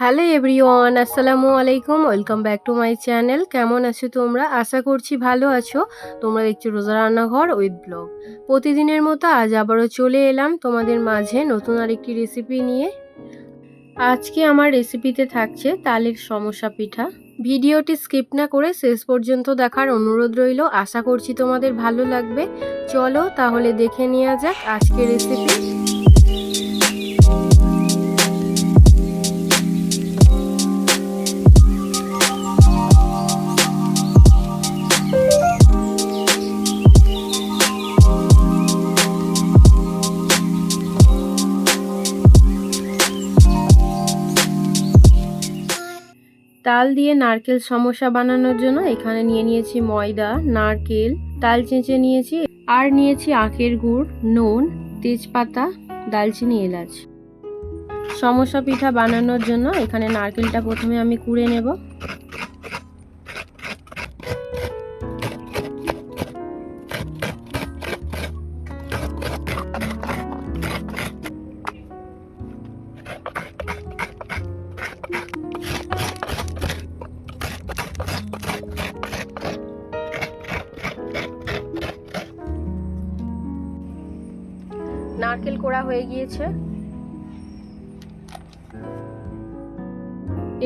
Hello everyone, আসসালামু আলাইকুম, welcome back to my channel. কেমন আছো তোমরা? আশা করছি ভালো আছো। তোমরা দেখছ রোজা রান্নাঘর উইথ ব্লগ। প্রতিদিনের মতো আজ আবারও চলে এলাম তোমাদের মাঝে নতুন আরেকটি রেসিপি নিয়ে। আজকে আমার রেসিপিতে থাকছে তালের সমস্যা পিঠা। ভিডিওটি স্কিপ না করে শেষ পর্যন্ত দেখার অনুরোধ রইল। আশা করছি তোমাদের ভালো লাগবে। চলো তাহলে দেখে নেওয়া যাক আজকের রেসিপি। তাল দিয়ে নারকেল সমস্যা বানানোর জন্য এখানে নিয়ে নিয়েছি ময়দা, নারকেল তাল চেঁচে নিয়েছি আর নিয়েছি আখের গুড়, নুন, তেজপাতা, দালচিনি, এলাচ। সমস্যা পিঠা বানানোর জন্য এখানে নারকেলটা প্রথমে আমি কুড়ে নেব। নারকেল কোড়া হয়ে গিয়েছে।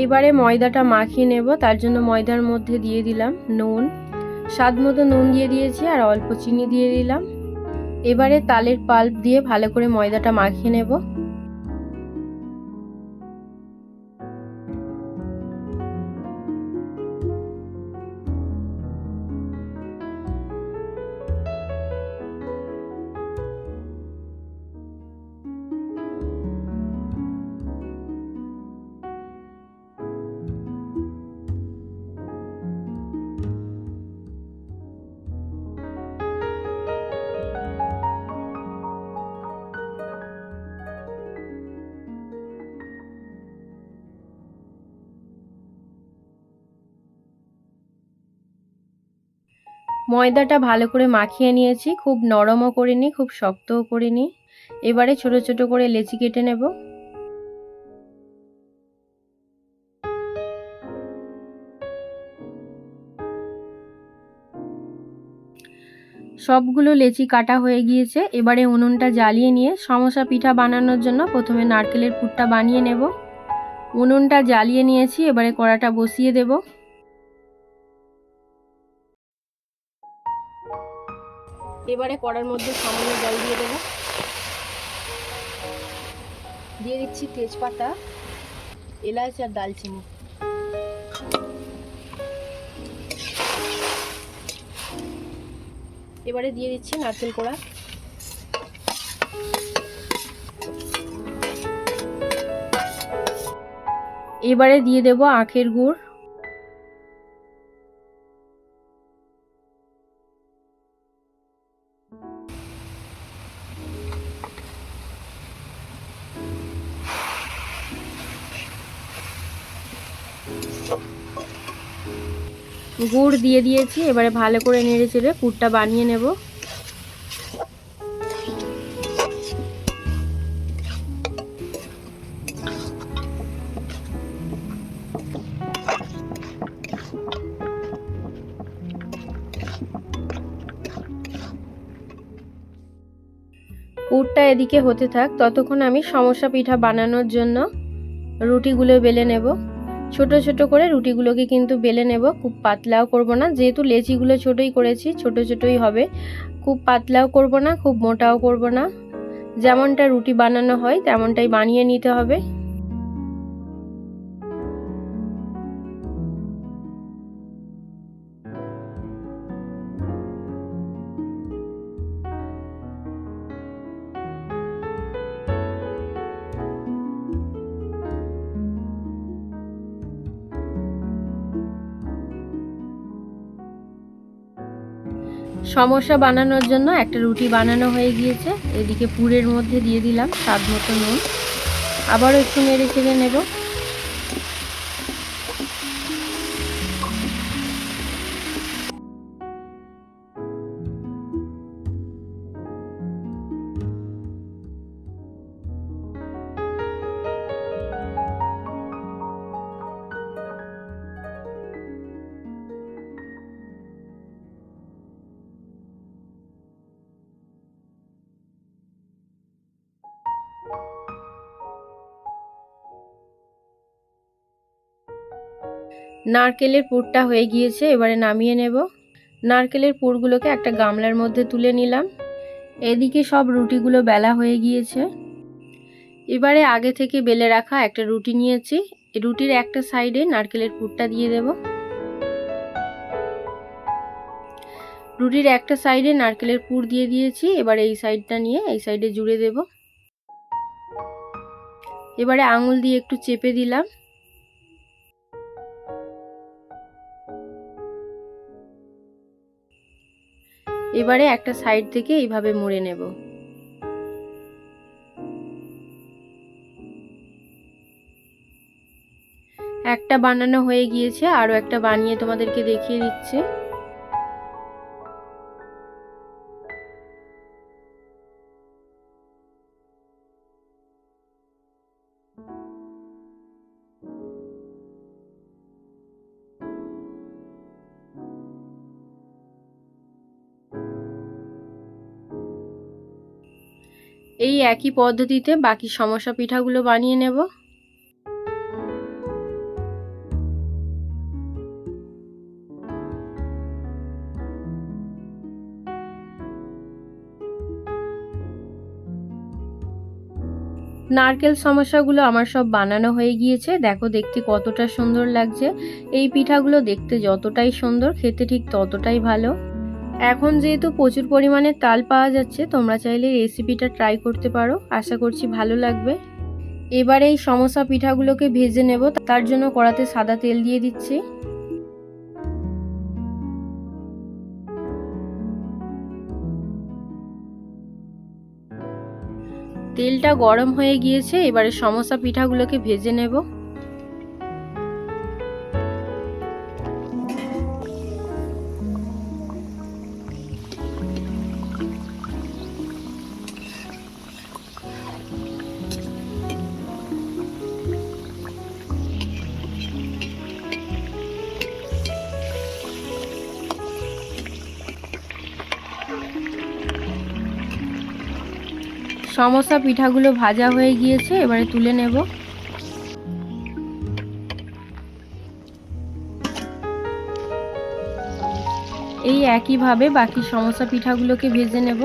এবারে ময়দাটা মাখিয়ে নেব, তার জন্য ময়দার মধ্যে দিয়ে দিলাম নুন। স্বাদ মতো নুন দিয়ে দিয়েছি আর অল্প চিনি দিয়ে দিলাম। এবারে তালের পাল্প দিয়ে ভালো করে ময়দাটা মাখিয়ে নেব। ময়দাটা ভালো করে মাখিয়ে নিয়েছি। খুব নরমও করিনি, খুব শক্তও করিনি। এবারে ছোট ছোট করে লেচি কেটে নেব। সবগুলো লেচি কাটা হয়ে গিয়েছে। এবারে উনুনটা জ্বালিয়ে নিয়ে সমস্যা পিঠা বানানোর জন্য প্রথমে নারকেলের পুরটা বানিয়ে নেব। উনুনটা জ্বালিয়ে নিয়েছি, এবারে কড়াটা বসিয়ে দেবো। এবারে কড়ার মধ্যে সামান্য জল দিয়ে দেবো। দিয়ে দিচ্ছি তেজপাতা, এলাচ আর দালচিনি এবারে দিয়ে দিচ্ছি নারকেল কোড়া। এবারে দিয়ে দেব আখের গুড়। গুড় দিয়ে দিয়েছি, এবারে ভালো করে নেড়ে চেড়ে পুরটা বানিয়ে নেব। পুরটা এদিকে হতে থাক, ততক্ষণ আমি সমস্যা পিঠা বানানোর জন্য রুটিগুলো বেলে নেব। ছোট ছোট করে রুটিগুলোকে কিন্তু বেলে নেব। খুব পাতলাও করব না। যেহেতু লেচিগুলো ছোটই করেছি, ছোট ছোটই হবে। খুব পাতলাও করব না, খুব মোটাও করব না। যেমনটা রুটি বানানো হয়, তেমনটাই বানিয়ে নিতে হবে। সমস্যা বানানোর জন্য একটা রুটি বানানো হয়ে গিয়েছে। এদিকে পুরের মধ্যে দিয়ে দিলাম স্বাদ মতো নুন। আবারও একটু নেড়ে চেড়ে নেব। নারকেলের পুরটা হয়ে গিয়েছে, এবারে নামিয়ে নেব। নারকেলের পুরগুলোকে একটা গামলার মধ্যে তুলে নিলাম। এদিকে সব রুটিগুলো বেলা হয়ে গিয়েছে। এবারে আগে থেকে বেলে রাখা একটা রুটি নিয়েছি। রুটির একটা সাইডে নারকেলের পুরটা দিয়ে দেব। রুটির একটা সাইডে নারকেলের পুর দিয়ে দিয়েছি। এবারে এই সাইডটা নিয়ে এই সাইডে জুড়ে দেব। এবারে আঙুল দিয়ে একটু চেপে দিলাম। এবারে একটা সাইড থেকে এইভাবে মুড়ে নেব। একটা বানানো হয়ে গিয়েছে আরও একটা বানিয়ে তোমাদেরকে দেখিয়ে দিচ্ছি। এই একই পদ্ধতিতে বাকি সমস্যা পিঠাগুলো বানিয়ে নেব। নারকেল সমস্যাগুলো আমার সব বানানো হয়ে গিয়েছে। দেখো দেখতে কতটা সুন্দর লাগছে। এই পিঠাগুলো দেখতে যতটাই সুন্দর, খেতে ঠিক ততটাই ভালো। এখন যেহেতু প্রচুর পরিমাণে তাল পাওয়া যাচ্ছে, তোমরা চাইলে রেসিপিটা ট্রাই করতে পারো। আশা করছি ভালো লাগবে। এবারে এই সমস্যা পিঠাগুলোকে ভেজে নেব। তার জন্য কড়াতে সাদা তেল দিয়ে দিচ্ছি। তেলটা গরম হয়ে গিয়েছে, এবারে সমস্যা পিঠাগুলোকে ভেজে নেব। সমস্যা পিঠাগুলো ভাজা হয়ে গিয়েছে, এবারে তুলে নেব। এই একইভাবে বাকি সমস্যা পিঠাগুলোকে ভেজে নেব।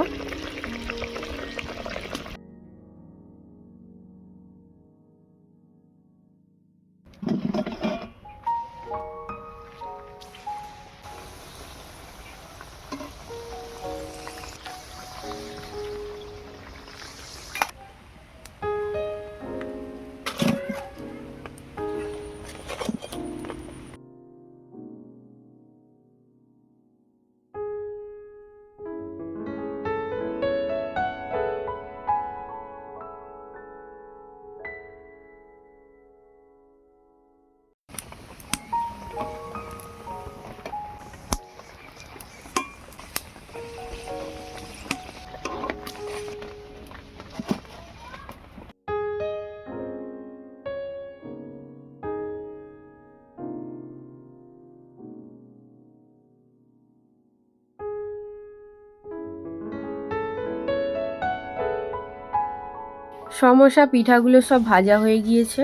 সমস্যা পিঠাগুলো সব ভাজা হয়ে গিয়েছে।